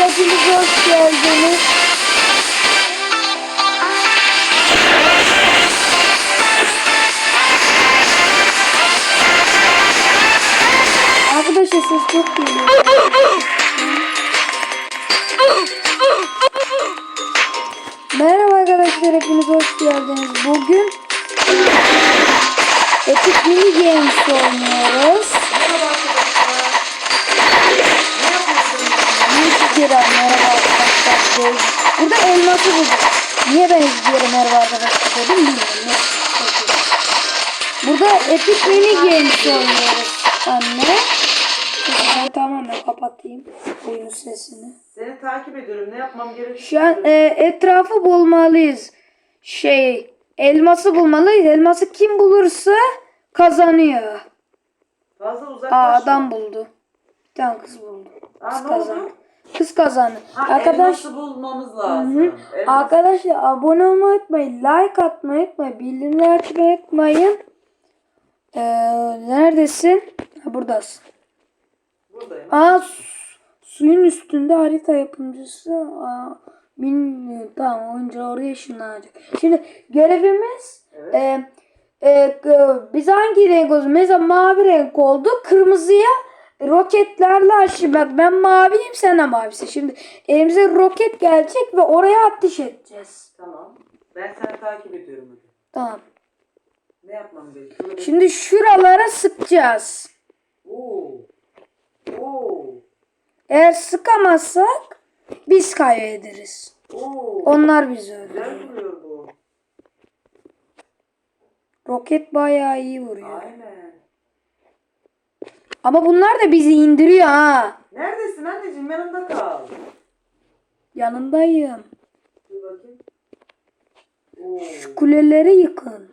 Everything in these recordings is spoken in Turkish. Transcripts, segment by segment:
hepiniz hoş geldiniz. Arkadaşlar ses çok. Merhaba arkadaşlar hepiniz hoş geldiniz. Bugün Epic Mini Games oynuyoruz. Merhaba arkadaşlar. Ne yapıyorsunuz? Yüzgera merhaba arkadaşlar. Burada elması bulduk. Niye ben yüzgera merhaba arkadaşlar dedim bilmiyorum. Burada Epic Mini Games oynuyoruz anne. Ben kapatayım oyun sesini. Seni takip ediyorum. Ne yapmam gerekiyor? Şu an e, etrafı bulmalıyız. Şey elması bulmalıyız. Elması kim bulursa kazanıyor. Fazla uzaklaşma. Aa adam buldu. Bir tane kız buldu. Aa, Kız ne kazandı. oldu? Kız kazandı. Ha, Arkadaş elması bulmamız lazım. Hı. Elmas- Arkadaşlar abone olmayı unutmayın. Like atmayı unutmayın. Bildirimleri açmayı unutmayın. Ee, neredesin? Ha, buradasın. Buradayım. Aa su- suyun üstünde harita yapımcısı. Aa, bilmiyorum. Tamam oyuncu oraya ışınlanacak. Şimdi görevimiz Evet. e, e, biz hangi renk olsun? Mesela mavi renk oldu. Kırmızıya roketlerle aşı. Bak ben maviyim sen de mavisin. Şimdi elimize roket gelecek ve oraya ateş edeceğiz. Tamam. Ben seni takip ediyorum. hadi. Tamam. Ne yapmam gerekiyor? Şimdi şuralara sıkacağız. Oo. Oo. Eğer sıkamazsak biz kaybederiz. Oo. Onlar bizi öldürür. Güzel vuruyor bu. Roket bayağı iyi vuruyor. Aynen. Ama bunlar da bizi indiriyor ha. Neredesin anneciğim? Yanımda kal. Yanındayım. Dur bakayım. Oo. Kuleleri yıkın.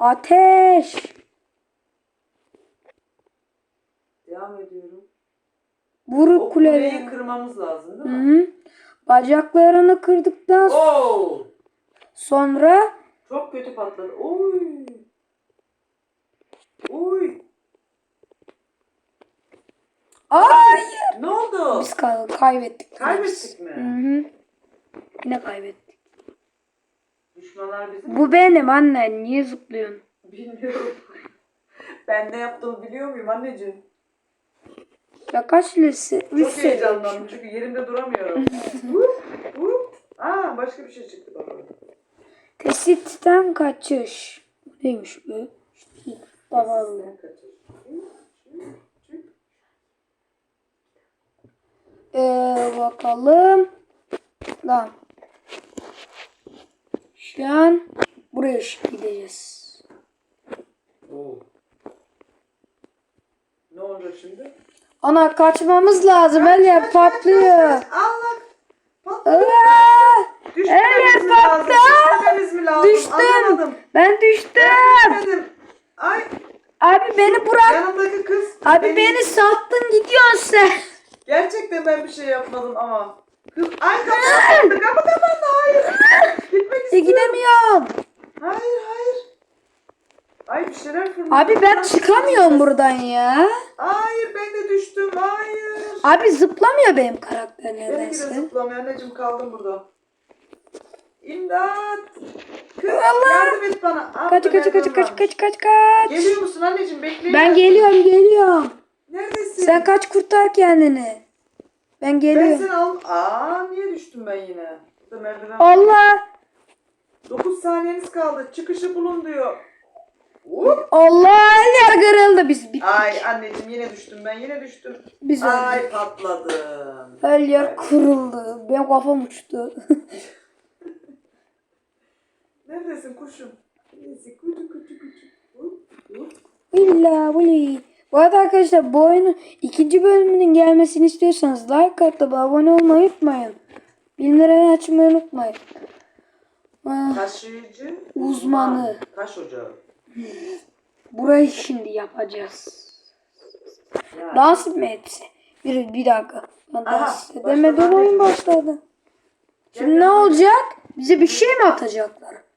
Ateş. Devam ediyorum. Vurun O kuleyi kırmamız lazım Hı değil mi? hı. Bacaklarını kırdıktan Oo. sonra Çok kötü patladı. Oy. Oy. Hayır. Ne oldu? Biz kay- kaybettik. Kaybettik Hı mi? hı. Yine kaybettik. Düşmanlar bizi Bu benim anne. Niye zıplıyorsun? bilmiyorum. ben ne yaptığımı biliyor muyum anneciğim? Ya kaç? Üç Çok heyecanlandım çünkü yerimde duramıyorum. Hup. Aa başka bir şey çıktı orada. Tesitten kaçış. Bu neymiş be? Kaçır. Ee, bakalım. Lan. Şu an buraya gideceğiz. Oo. Ne olacak şimdi? Ana kaçmamız lazım. Her yer patlıyor. Allah. Her yer mi lazım? patladı. Düşmememiz mi lazım? Düştüm. Anlamadım. Ben düştüm. Düşmedim. Ay Abi beni bırak. yanımdaki kız. Abi beni sattın gidiyorsun sen. Gerçekten ben bir şey yapmadım ama. Kız ay kapandı kapı kapandı hayır. Gitmek E, istiyorum. gidemiyorum. Hayır hayır. Ay bir şeyler fırladı. Abi ben çıkamıyorum buradan ya. Hayır ben de düştüm hayır. Abi zıplamıyor benim karakter Benimki de nedense. zıplamıyor anneciğim kaldım burada. İmdat. Kız Allah. yardım et bana. Aa, Kaç kaç kaç kaç kaç kaç kaç. Geliyor musun anneciğim bekleyin. Ben geliyorum geliyorum. Neredesin? Sen kaç kurtar kendini. Ben Ben geliyorum. seni al. Aa niye düştüm ben yine? Burada merdiven. Allah. 9 saniyeniz kaldı. Çıkışı bulun diyor. Hop. Allah yer kırıldı biz bittik. Ay anneciğim yine düştüm ben yine düştüm. Biz öldük. Ay patladım. Her yer kırıldı. Benim kafam uçtu. Neredesin kuşum? Neyse kucu kucu kucu. İlla buli. Bu arada arkadaşlar bu oyunun ikinci bölümünün gelmesini istiyorsanız like atıp abone olmayı unutmayın. Bildirimleri açmayı unutmayın. Ah, Taşıyıcı Uzmanı. Taş ocağı. burayı şimdi yapacağız. Yani. Dans mı etse? Bir, bir dakika. Ben Aha, dans edemeden oyun başladı. Şimdi ne olacak? Bize bir şey mi atacaklar?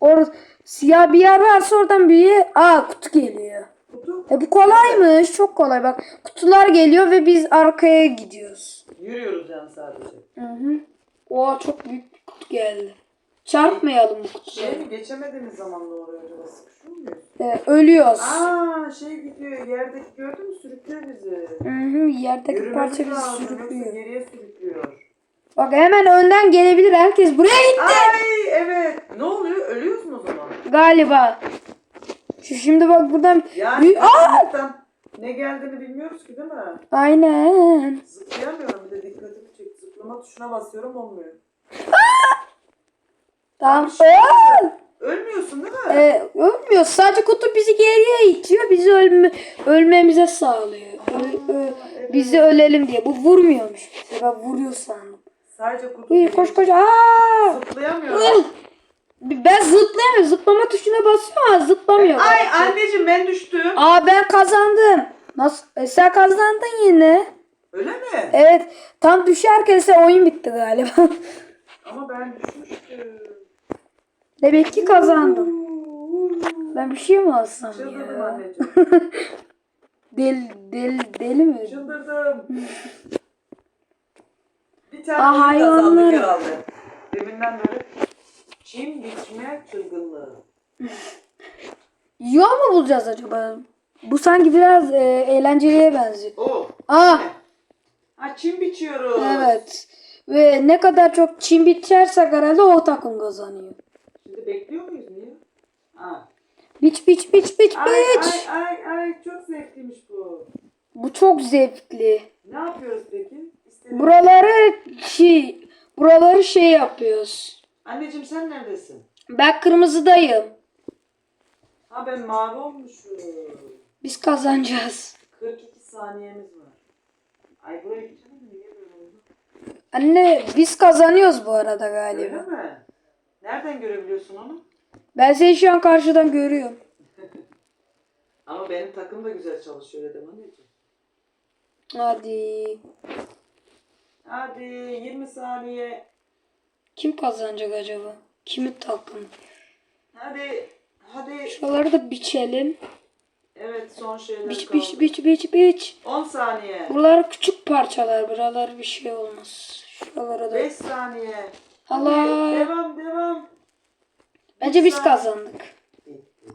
Or siyah bir yer varsa oradan bir aa kutu geliyor. Kutu. E bu kolaymış. Çok kolay bak. Kutular geliyor ve biz arkaya gidiyoruz. Yürüyoruz yani sadece. Hı hı. Oha çok büyük bir kutu geldi. Çarpmayalım bu kutuları. Şey mi geçemediğimiz zaman oraya acaba sıkışıyor muyuz? E, ölüyoruz. Aa şey gidiyor yerdeki gördün mü sürüklüyor bizi. Hı hı, yerdeki Yürümemiz parça bizi lazım, sürüklüyor. geriye sürüklüyor. Bak hemen önden gelebilir. Herkes buraya gitti. Ay evet. Ne oluyor? Ölüyoruz mu o zaman? Galiba. Şu şimdi bak buradan Yani Aa! ne geldiğini bilmiyoruz ki değil mi? aynen. Zıplayamıyorum bir de dikkatimi çek. Zıplama tuşuna basıyorum olmuyor. Tamam. Aa! Ölmüyorsun değil mi? Ee, ölmüyor. Sadece kutu bizi geriye itiyor. Bizi ölme, ölmemize sağlıyor. Ö- ö- evet. bizi ölelim diye. Bu vurmuyormuş. bize. Ben vuruyor sandım. Sadece kutu. Değil. koş koş. Aa! Zıplayamıyorum. Ben zıplayamıyorum. Zıplama tuşuna basıyorum ama zıplamıyorum. Ay anneciğim ben düştüm. Aa ben kazandım. Nasıl? E, sen kazandın yine. Öyle mi? Evet. Tam düşerken ise oyun bitti galiba. Ama ben düşmüştüm. Demek ki kazandım. Ben bir şey mi alsam Çıldırdım ya? anneciğim. Deli, deli, deli mi? Çıldırdım. Bir tane Aa, oyun hayvanlar. kazandık herhalde. Deminden beri. Çin biçme çılgınlığı. Yol mu bulacağız acaba? Bu sanki biraz e, eğlenceliye benziyor. Oo. Aa Ha çim biçiyoruz. evet. Ve ne kadar çok çim biçersek herhalde o takım kazanıyor. Şimdi bekliyor muyuz niye? Ha. Biç biç biç biç Ay biç. ay ay ay çok zevkliymiş bu. Bu çok zevkli. Ne yapıyoruz peki? İstediğin- Buraları şey, buraları şey yapıyoruz. Anneciğim sen neredesin? Ben kırmızıdayım. Ha ben mavi olmuşum. Biz kazanacağız. 42 saniyemiz var. Ay buraya gideceğim mi? Niye böyle oldu? Anne biz kazanıyoruz bu arada Öyle galiba. mi? Nereden görebiliyorsun onu? Ben seni şu an karşıdan görüyorum. Ama benim takım da güzel çalışıyor dedim anneciğim. Hadi. Hadi 20 saniye. Kim kazanacak acaba? Kimin takımı? Hadi. Hadi. Şuraları da biçelim. Evet son şeyler Biç kaldı. biç biç biç biç. 10 saniye. Buralar küçük parçalar. Buralar bir şey olmaz. Şuralara da. 5 saniye. Allah. Hadi, Devam devam. Bence biz kazandık.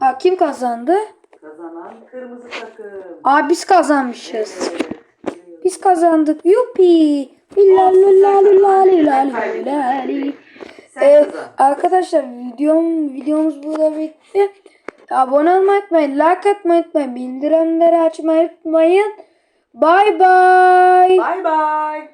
Aa, kim kazandı? Kazanan kırmızı takım. Aa biz kazanmışız. Evet. Biz kazandık. Yupi. Billahi Sen Evet arkadaşlar videom videomuz burada bitti. Abone olmayı unutmayın, like atmayı unutmayın, bildirimleri açmayı unutmayın. Bye bye. Bay bay.